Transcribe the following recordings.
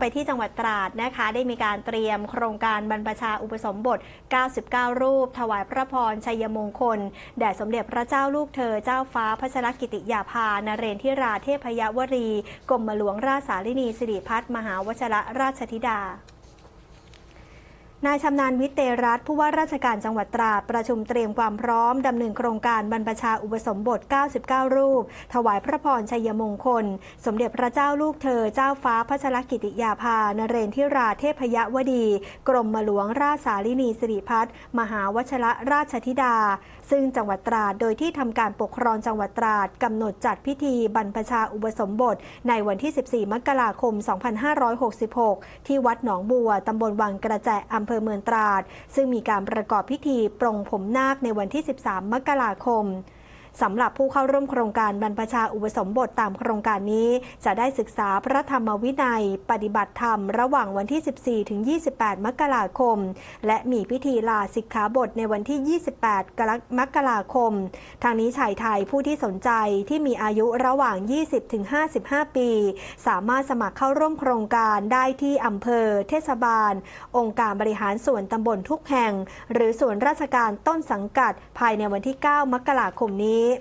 ไปที่จังหวัดตราดนะคะ ได้มีการเตรียมโครงการบรรพชาอุปสมบท 99 รูป ถวายพระพรชัยมงคล แด่สมเด็จพระเจ้าลูกเธอเจ้าฟ้าพัชรกิติยาภานเรนทิราเทพยวรีกรมหลวงราชสารินีสิริพัฒมหาวชรราชธิดา นายชำนาญวิเตรัตผู้ว่าราชการจังหวัดตราดประชุมเตรียมความพร้อม ดำเนินโครงการบรรพชาอุปสมบท 99 รูป ถวายพระพรชัยมงคล สมเด็จพระเจ้าลูกเธอ เจ้าฟ้าพัชรกิติยาภานเรนทิราเทพยวดี กรมหลวงราชสารินีสิริพัฒมหาวชรราชธิดา ซึ่งจังหวัดตราดโดยที่ทำการปกครองจังหวัดตราดกำหนดจัดพิธีบรรพชาอุปสมบท ในวันที่ 14 มกราคม 2566 ที่วัดหนองบัวตำบลวังกระแจอำเภอเมืองตราด ซึ่งมีการประกอบพิธีปรงผมนาคในวันที่ 13 มกราคม สำหรับผู้เข้าร่วมโครงการบรรพชาอุปสมบทตามโครงการนี้ จะได้ศึกษาพระธรรมวินัย ปฏิบัติธรรมระหว่างวันที่ 14 ถึง 28 มกราคม และมีพิธีลาสิกขาบทในวันที่ 28 กรกมกราคม ทางนี้ชายไทยผู้ที่สนใจที่มีอายุระหว่าง 20 ถึง 55 ปี สามารถสมัครเข้าร่วมโครงการได้ที่อำเภอ เทศบาล องค์การบริหารส่วนตำบลทุกแห่ง หรือส่วนราชการต้นสังกัดภายในวันที่ 9 มกราคมนี้นี้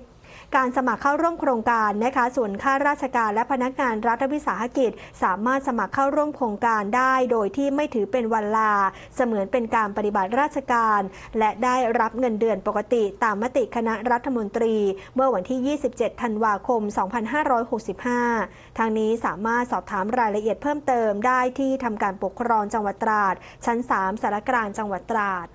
การสมัครเข้าร่วมโครงการนะคะ ส่วนข้าราชการและพนักงานรัฐวิสาหกิจ สามารถสมัครเข้าร่วมโครงการได้ โดยที่ไม่ถือเป็นวันลา เสมือนเป็นการปฏิบัติราชการ และได้รับเงินเดือนปกติตามมติคณะรัฐมนตรี เมื่อวันที่ 27 ธันวาคม 2565 ทางนี้สามารถสอบถามรายละเอียดเพิ่มเติมได้ที่ทำการปกครองจังหวัดตราด ชั้น 3สารกลางจังหวัดตราด